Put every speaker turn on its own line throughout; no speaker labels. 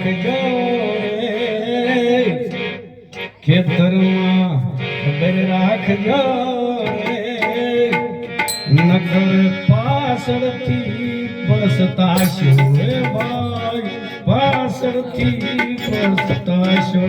રાખજો ખેતરમાં ખબર રાખજો નગર પાછળથી પસતાશો ભાઈ પાછળથી પસતાશો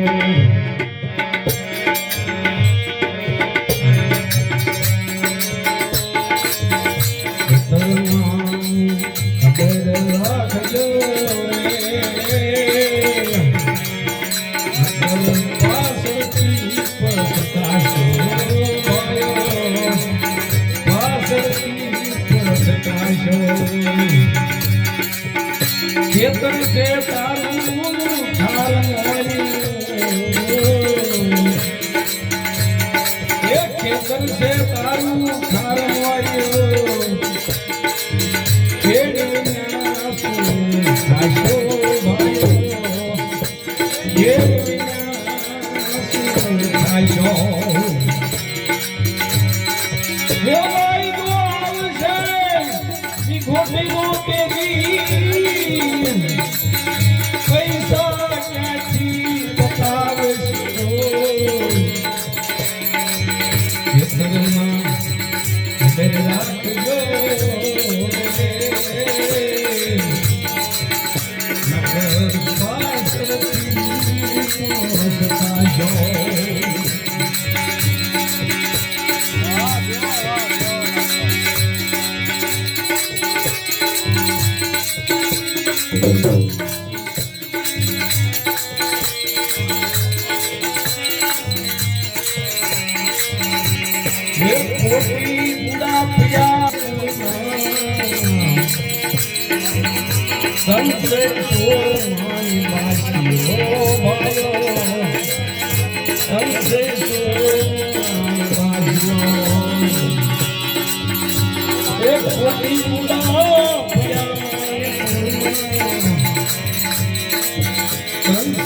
Sunset.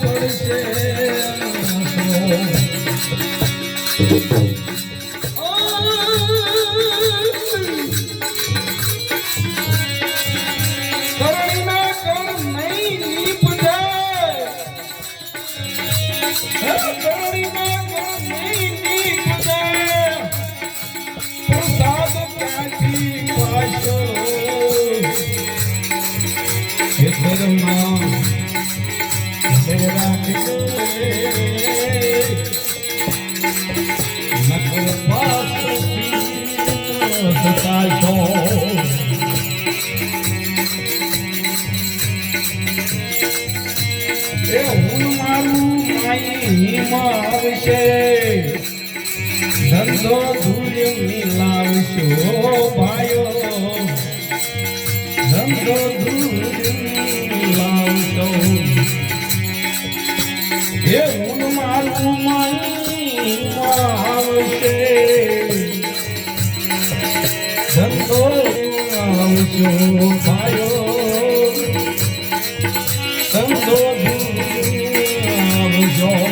પડશે છે. ધંધો ધૂલ્યો મિલાવશો ભાઈઓ. ધંધો ધૂલ્યો મિલાવશો. હે હું મારું માઈ આવશે, ધંધો આવશો ભાઈઓ. ધંધો ધૂલ્યો આવશો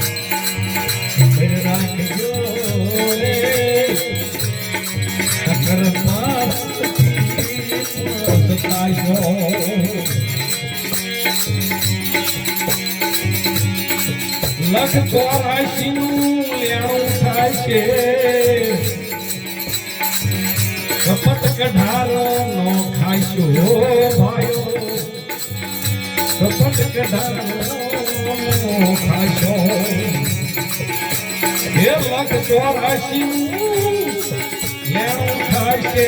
લખ ચોરાશી નું લેણું થાય છે. કપટ કઢારો નો ખાશો ભાયો કપટ કઢારો નો ખાશો હે લખ ચોરાશી નું લેણું થાય છે.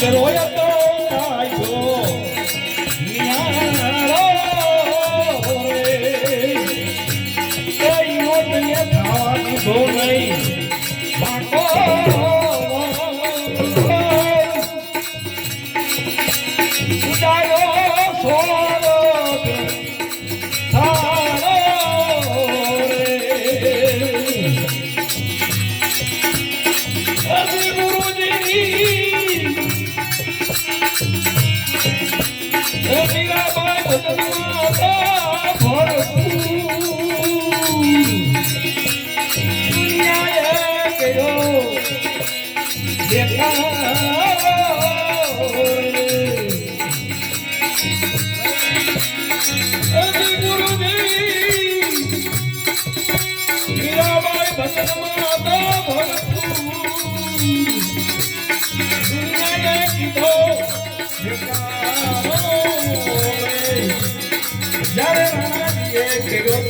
Canoa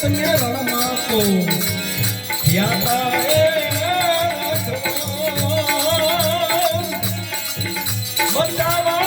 તમે રણમાં તો યાતા એ બચાવા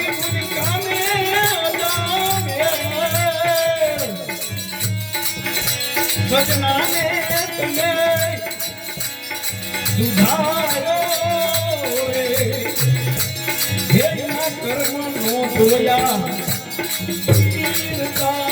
સજનાને તમે સુધારો રે. હે કર્મ નો જોયા કીર્તન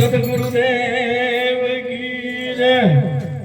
સદગુરુદેવ.